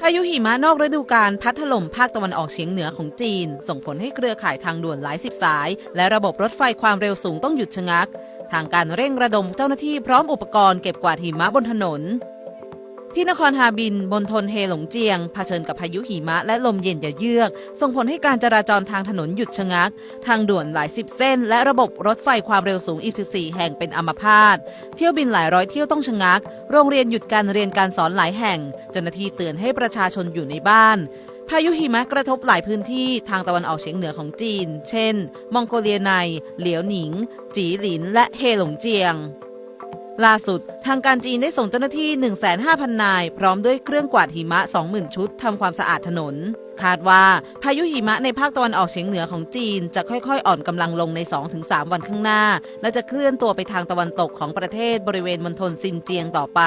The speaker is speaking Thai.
พายุหิมะนอกฤดูกาลพัดถล่มภาคตะวันออกเฉียงเหนือของจีน ส่งผลให้เครือข่ายทางด่วนหลายสิบสาย และระบบรถไฟความเร็วสูงต้องหยุดชะงัก ทางการเร่งระดมเจ้าหน้าที่พร้อมอุปกรณ์เก็บกวาดหิมะบนถนน ที่นครฮาบินบนทนเฮหลงเจียงเผชิญกับพายุหิมะและลมเย็นอย่าเยือก ส่งผลให้การจราจรทางถนนหยุดชะงัก ทางด่วนหลายสิบเส้น และระบบรถไฟความเร็วสูงอีก14แห่งเป็นอัมพาตเที่ยวบินหลายร้อยเที่ยวต้องชะงัก โรงเรียนหยุดการเรียนการสอนหลายแห่งเจ้าหน้าที่เตือนให้ประชาชนอยู่ในบ้านพายุหิมะกระทบหลายพื้นที่ทางตะวันออกเฉียงเหนือของจีน เช่น มองโกเลียใน เหลียวหนิง จีหลิน และเฮหลงเจียง ล่าสุด ทางการจีนได้ส่งเจ้าหน้าที่ 15,000 นาย พร้อมด้วยเครื่องกวาดหิมะ 20,000 ชุดทำความสะอาดถนน คาดว่าพายุหิมะในภาคตะวันออกเฉียงเหนือของจีน จะค่อยๆ อ่อนกำลังลงใน 2-3 วันข้างหน้า และจะเคลื่อนตัวไปทางตะวันตกของประเทศบริเวณมณฑลซินเจียงต่อไป